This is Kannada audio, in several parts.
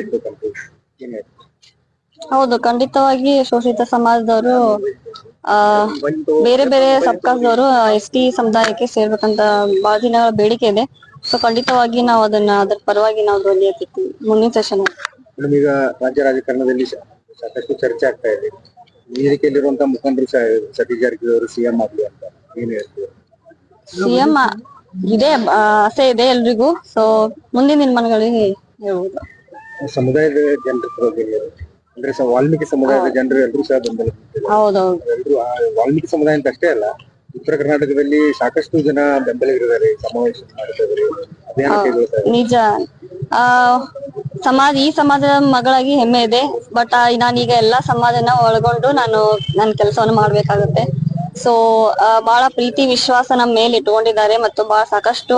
ಎತ್ತಬೇಕಂತ ಏನ್ ಹೇಳ್ತೀರಿ? ಹೌದು ಖಂಡಿತವಾಗಿ ಶೋಷಿತ ಸಮಾಜದವರು ಆ ಬೇರೆ ಬೇರೆ ಸಬ್ಕಾಸ್ದವರು ಎಸ್ ಟಿ ಸಮುದಾಯಕ್ಕೆ ಸೇರ್ಬೇಕಂತ ಬಹಳ ದಿನ ಬೇಡಿಕೆ ಇದೆ. ಸೊ ಖಂಡಿತವಾಗಿ ನಾವು ಅದನ್ನ ಅದ್ರ ಪರವಾಗಿ ನಾವು ಧ್ವನಿ ಎತ್ತಿರ್ತೀವಿ ಮುಂದಿನ ಸೆಷನ್ ಮೇಡಮ್ ಈಗ ರಾಜ್ಯ ರಾಜಕಾರಣದಲ್ಲಿ ಸಾಕಷ್ಟು ಚರ್ಚೆ ಆಗ್ತಾ ಇದೆ. ವೇದಿಕೆಯಲ್ಲಿರುವಂತ ಮುಖಂಡರು ಸತೀಶ್ ಜಾರಕಿಹೊಳಿ ಅವರು ಸಿಎಂ ಆಗ್ಲಿ ಅಂತ ಏನು ಹೇಳ್ತೀವಿ ಸಿಎಂ ಇದೆ ಆಸೆ ಇದೆ ಎಲ್ರಿಗೂ. ಸೊ ಮುಂದಿನ ದಿನಮಾನಗಳಿಗೆ ಸಮುದಾಯದ ಜನರ ಅಂದ್ರೆ ಸ- ವಾಲ್ಮೀಕಿ ಸಮುದಾಯದ ಜನರು ಎಲ್ಲರೂ ಸಹ ಬೆಂಬಲ ಹೌದೌದು. ಎಲ್ಲರೂ ವಾಲ್ಮೀಕಿ ಸಮುದಾಯ ಅಂತ ಅಷ್ಟೇ ಅಲ್ಲ ಉತ್ತರ ಕರ್ನಾಟಕದಲ್ಲಿ ಸಾಕಷ್ಟು ಜನ ಬೆಂಬಲಿಗರಿದ್ದಾರೆ ಸಮಾವೇಶ ಅಭಿಯಾನ ನಿಜ. ಆ ಸಮಾಜ ಈ ಸಮಾಜದ ಮಗಳಾಗಿ ಹೆಮ್ಮೆ ಇದೆ. ಬಟ್ ನಾನೀಗ ಎಲ್ಲಾ ಸಮಾಜನ ಒಳಗೊಂಡು ನಾನು ನನ್ನ ಕೆಲಸವನ್ನು ಮಾಡ್ಬೇಕಾಗುತ್ತೆ. ಸೊ ಬಹಳ ಪ್ರೀತಿ ವಿಶ್ವಾಸ ನಮ್ಮ ಮೇಲೆ ಇಟ್ಕೊಂಡಿದ್ದಾರೆ ಮತ್ತು ಬಹಳ ಸಾಕಷ್ಟು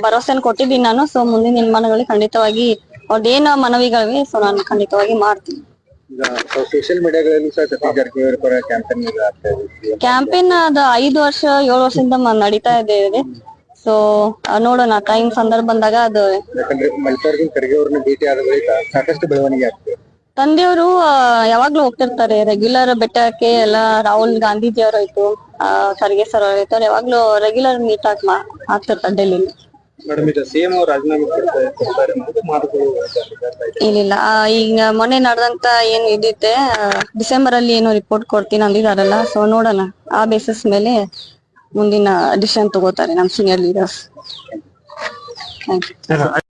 ಭರವಸೆನ ಕೊಟ್ಟಿದ್ದೀನಿ ನಾನು. ಸೊ ಮುಂದಿನ ನಿರ್ಮಾಣಗಳಿಗೆ ಖಂಡಿತವಾಗಿ ಅವ್ರದ್ದೇನು ಮನವಿಗಳಿವೆ ಸೊ ನಾನು ಖಂಡಿತವಾಗಿ ಮಾಡ್ತೀನಿ. ಸೋಷಿಯಲ್ ಮೀಡಿಯಾಗಳಲ್ಲೂ ಸಹ ಸತೀಶ್ ಜಾರಕಿಹೊಳಿ ಪರ ಕ್ಯಾಂಪೇನ್ ಕ್ಯಾಂಪೇನ್ ಅದು ಐದು ವರ್ಷ ಏಳು ವರ್ಷದಿಂದ ಮ- ನಡೀತಾ ಇದೆ ಸೊ ನೋಡೋಣ ಟೈಮ್ ಸಂದರ್ಭ ಬಂದಾಗ ಅದು ಯಾಕಂದ್ರೆ ಮಲ್ಲಿಕಾರ್ಜುನ್ ಖರ್ಗೆ ಅವ್ರನ್ನ ಭೇಟಿ ಆದ ಬಳಿಕ ಸಾಕಷ್ಟು ಬೆಳವಣಿಗೆ ಆಗ್ತದೆ. ತಂದೆಯವರು ಯಾವಾಗ್ಲೂ ಹೋಗ್ತಿರ್ತಾರೆ ರೆಗ್ಯುಲರ್ ಬೆಟ್ಟಕ್ಕೆ ಎಲ್ಲ ರಾಹುಲ್ ಗಾಂಧೀಜಿ ಅವರಾಯ್ತು ಆ, ಖರ್ಗೆ ಸರ್ ಅವರಾಯ್ತು ಅವ್ರು ಯಾವಾಗ್ಲೂ ರೆಗ್ಯುಲರ್ ಮೀಟ್ ಆಗ್ತಿರ್ತಾರೆ ಡೆಲ್ಲಿಲಿ ಮೇಡಮ್ ಇಲ್ಲ ರಾಜೀನಾಮೆ ಕೊಡ್ತಾರೆ. ಮಾತುಗಳು ಆ, ಈಗ ಮೊನ್ನೆ ನಡೆದಂತ ಏನ್ ಇದಿತ್ತೆ ಡಿಸೆಂಬರ್ ಅಲ್ಲಿ ಏನೋ ರಿಪೋರ್ಟ್ ಕೊಡ್ತೀನಿ ಅಂದಿದಾರಲ್ಲ ಸೊ ನೋಡೋಣ. ಆ ಬೇಸಿಸ್ ಮೇಲೆ ಮುಂದಿನ ಡಿಸಿಷನ್ ತಗೋತಾರೆ ನಮ್ ಸೀನಿಯರ್ ಲೀಡರ್ಸ್ ಥ್ಯಾಂಕ್ ಯು